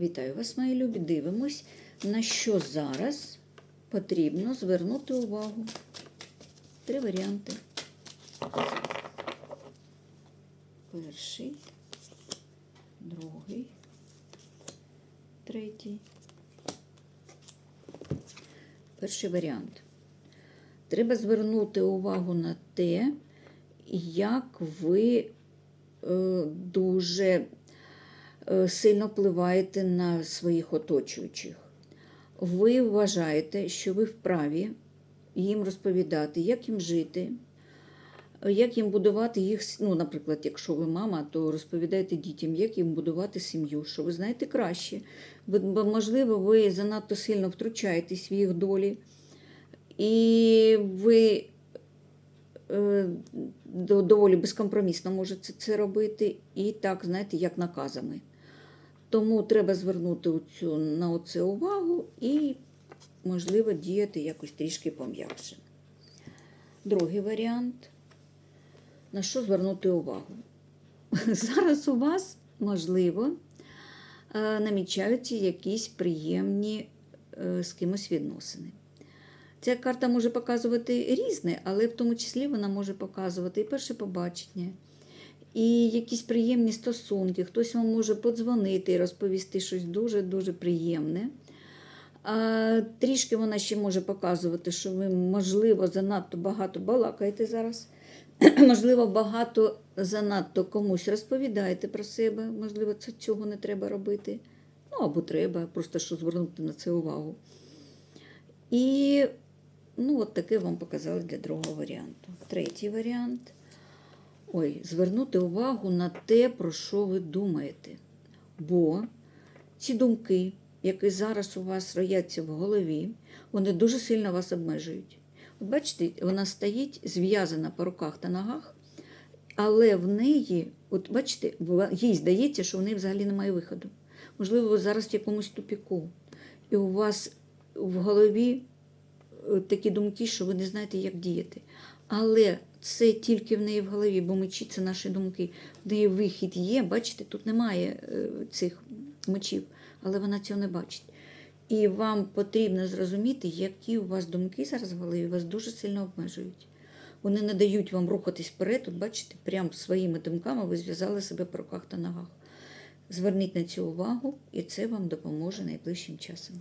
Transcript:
Вітаю вас, мої любі. Дивимось, на що зараз потрібно звернути увагу. Три варіанти. Перший, другий, третій. Перший варіант. Треба звернути увагу на те, як ви е, дуже сильно впливаєте на своїх оточуючих. Ви вважаєте, що ви вправі їм розповідати, як їм жити, як їм будувати їх, ну, наприклад, якщо ви мама, то розповідайте дітям, як їм будувати сім'ю, що ви знаєте краще. Бо, можливо, ви занадто сильно втручаєтесь в їх долі, і ви е, доволі безкомпромісно можете це робити, і так, знаєте, як наказами. Тому треба звернути оцю, на оце увагу і, можливо, діяти якось трішки пом'якше. Другий варіант. На що звернути увагу? Зараз у вас, можливо, е, намічаються якісь приємні е, з кимось відносини. Ця карта може показувати різне, але в тому числі вона може показувати і перше побачення, і якісь приємні стосунки. Хтось вам може подзвонити і розповісти щось дуже-дуже приємне. А, трішки вона ще може показувати, що ви, можливо, занадто багато балакаєте зараз. Можливо, багато занадто комусь розповідаєте про себе. Можливо, це цього не треба робити. Ну, або треба, просто що звернути на це увагу. І ну, от таке вам показали для другого варіанту. Третій варіант. Ой, звернути увагу на те, про що ви думаєте. Бо ці думки, які зараз у вас рояться в голові, вони дуже сильно вас обмежують. Бачите, вона стоїть зв'язана по руках та ногах, але в неї, от бачите, їй здається, що в неї взагалі немає виходу. Можливо, ви зараз в якомусь тупіку, і у вас в голові такі думки, що ви не знаєте, як діяти. Але це тільки в неї в голові, бо мечі це наші думки. В неї вихід є, бачите, тут немає е, цих мечів, але вона цього не бачить. І вам потрібно зрозуміти, які у вас думки зараз в голові вас дуже сильно обмежують. Вони не дають вам рухатись вперед. От бачите, прямо своїми думками ви зв'язали себе по руках та ногах. Зверніть на цю увагу, і це вам допоможе найближчим часом.